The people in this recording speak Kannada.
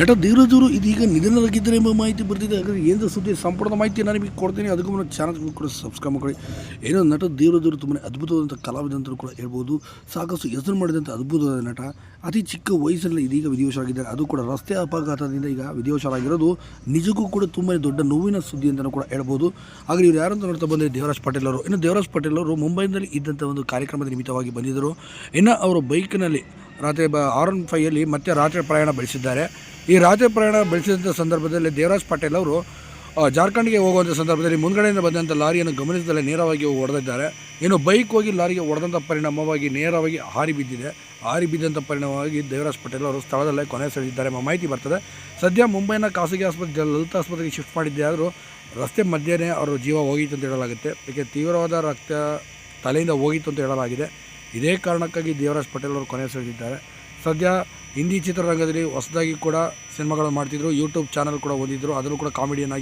ನಟ ಧೀರಜರು ಇದೀಗ ನಿಧನರಾಗಿದ್ದರೆ ಎಂಬ ಮಾಹಿತಿ ಬರ್ತಿದೆ. ಹಾಗಾದರೆ ಏನು ಸುದ್ದಿ ಸಂಪೂರ್ಣ ಮಾಹಿತಿ ನಾನು ನಿಮಗೆ ಕೊಡ್ತೀನಿ. ಅದಕ್ಕೂ ಮುನ್ನ ಚಾನಲ್ಗೂ ಕೂಡ ಸಬ್ಸ್ಕ್ರೈಬ್ ಮಾಡಿ ಏನೋ ನಟ ಧೀರಜರು ತುಂಬಾ ಅದ್ಭುತವಾದಂಥ ಕಲಾವಿದ ಅಂತಲೂ ಕೂಡ ಹೇಳ್ಬೋದು. ಸಾಕಷ್ಟು ಹೆಸರು ಮಾಡಿದಂಥ ಅದ್ಭುತವಾದ ನಟ. ಅತಿ ಚಿಕ್ಕ ವಯಸ್ಸಿನಲ್ಲಿ ಇದೀಗ ವಿಧಿವಶರಾಗಿದ್ದಾರೆ. ಅದು ಕೂಡ ರಸ್ತೆ ಅಪಘಾತದಿಂದ ಈಗ ವಿಧಿವಶರಾಗಿರೋದು. ನಿಜಕ್ಕೂ ಕೂಡ ತುಂಬಾ ದೊಡ್ಡ ನೋವಿನ ಸುದ್ದಿ ಅಂತಲೂ ಕೂಡ ಹೇಳ್ಬೋದು. ಹಾಗೆ ಇವರು ಯಾರಂತ ನೋಡ್ತಾ ಬಂದರೆ ದೇವರಾಜ್ ಪಟೇಲ್ ಅವರು. ಇನ್ನು ದೇವರಾಜ್ ಪಟೇಲ್ ಅವರು ಮುಂಬೈನಲ್ಲಿ ಇದ್ದಂಥ ಒಂದು ಕಾರ್ಯಕ್ರಮದ ನಿಮಿತ್ತವಾಗಿ ಬಂದಿದ್ದರು. ಇನ್ನು ಅವರು ಬೈಕ್ನಲ್ಲಿ ರಾತ್ರಿ ಬ ಆರ್ ಒನ್ ಫೈಯಲ್ಲಿ ಮತ್ತೆ ರಾತ್ರಿ ಪ್ರಯಾಣ ಬೆಳೆಸಿದ್ದಾರೆ. ಈ ರಾತ್ರಿ ಪ್ರಯಾಣ ಬೆಳೆಸಿದಂಥ ಸಂದರ್ಭದಲ್ಲಿ ದೇವರಾಜ್ ಪಟೇಲ್ ಅವರು ಜಾರ್ಖಂಡ್ಗೆ ಹೋಗುವಂಥ ಸಂದರ್ಭದಲ್ಲಿ ಮುಂದ್ಗಡೆಯಿಂದ ಬಂದಂಥ ಲಾರಿಯನ್ನು ಗಮನಿಸದಲ್ಲೇ ನೇರವಾಗಿ ಹೊಡೆದಿದ್ದಾರೆ ಇನ್ನು ಬೈಕ್ ಹೋಗಿ ಲಾರಿಗೆ ಹೊಡೆದಂಥ ಪರಿಣಾಮವಾಗಿ ನೇರವಾಗಿ ಹಾರಿ ಬಿದ್ದಿದೆ. ಹಾರಿ ಬಿದ್ದಂಥ ಪರಿಣಾಮವಾಗಿ ದೇವರಾಜ್ ಪಟೇಲ್ ಅವರು ಸ್ಥಳದಲ್ಲೇ ಕೊನೆ ಸೆಳೆದಿದ್ದಾರೆ ಎಂಬ ಮಾಹಿತಿ ಬರ್ತದೆ. ಸದ್ಯ ಮುಂಬೈನ ಖಾಸಗಿ ಆಸ್ಪತ್ರೆ, ಲಲಿತ ಆಸ್ಪತ್ರೆಗೆ ಶಿಫ್ಟ್ ಮಾಡಿದ್ದೆ ಆದರೂ ರಸ್ತೆ ಮಧ್ಯೆನೇ ಅವರು ಜೀವ ಹೋಗಿತ್ತು ಅಂತ ಹೇಳಲಾಗುತ್ತೆ. ಏಕೆ ತೀವ್ರವಾದ ರಕ್ತ ತಲೆಯಿಂದ ಹೋಗಿತ್ತು ಅಂತ ಹೇಳಲಾಗಿದೆ. ಇದೇ ಕಾರಣಕ್ಕಾಗಿ ದೇವರಾಜ್ ಪಟೇಲ್ ಅವರು ಕೊನೆ ಸೆಳೆದಿದ್ದಾರೆ. ಸದ್ಯ ಹಿಂದಿ ಚಿತ್ರರಂಗದಲ್ಲಿ ಹೊಸದಾಗಿ ಕೂಡ ಸಿನಿಮಾಗಳು ಮಾಡ್ತಿದ್ರು. ಯೂಟ್ಯೂಬ್ ಚಾನಲ್ ಕೂಡ ಹೊಂದಿದ್ರು ಅದರಲ್ಲೂ ಕೂಡ ಕಾಮಿಡಿಯನ್